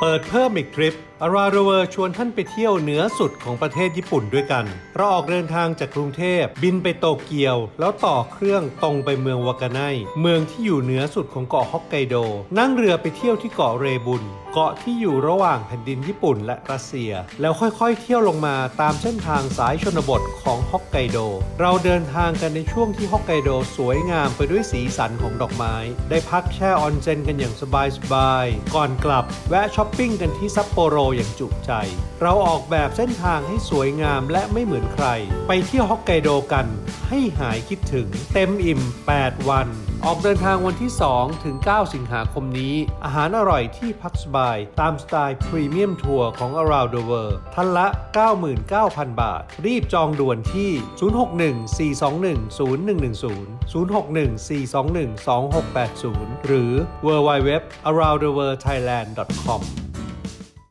เปิดเพิ่มอีกทริป Around the World ชวนท่านไปเที่ยวเหนือสุดของประเทศญี่ปุ่นด้วยกัน เราออกเดินทางจากกรุงเทพ บินไปโตเกียว แล้วต่อเครื่องตรงไปเมืองวากาไนเมืองที่อยู่เหนือสุดของเกาะฮอกไกโด นั่งเรือไปเที่ยวที่เกาะเรบุน เกาะที่อยู่ระหว่างแผ่นดินญี่ปุ่นและรัสเซีย แล้วค่อยๆ เที่ยวลงมาตามเส้นทางสายชนบทของฮอกไกโด เราเดินทางกันในช่วงที่ฮอกไกโดสวยงามไปด้วยสีสันของดอกไม้ ได้พักแช่ออนเซ็นกันอย่างสบายๆ ก่อนกลับแวะช้อปปิ้งกันที่ซัปโปโรอย่างจุใจ เราออกแบบเส้นทางให้สวยงามและไม่เหมือนใคร ไปเที่ยวฮอกไกโดกัน ให้หายคิดถึงเต็มอิ่ม 8 วัน ออกเดินทางวันที่ 2 ถึง 9 สิงหาคมนี้ อาหารอร่อยที่พักสบาย ตามสไตล์พรีเมียมทัวร์ของ Around the World ท่านละ 99,000 บาท รีบจองด่วนที่ 061 421 0110 061 421 2680 หรือ www.aroundtheworldthailand.com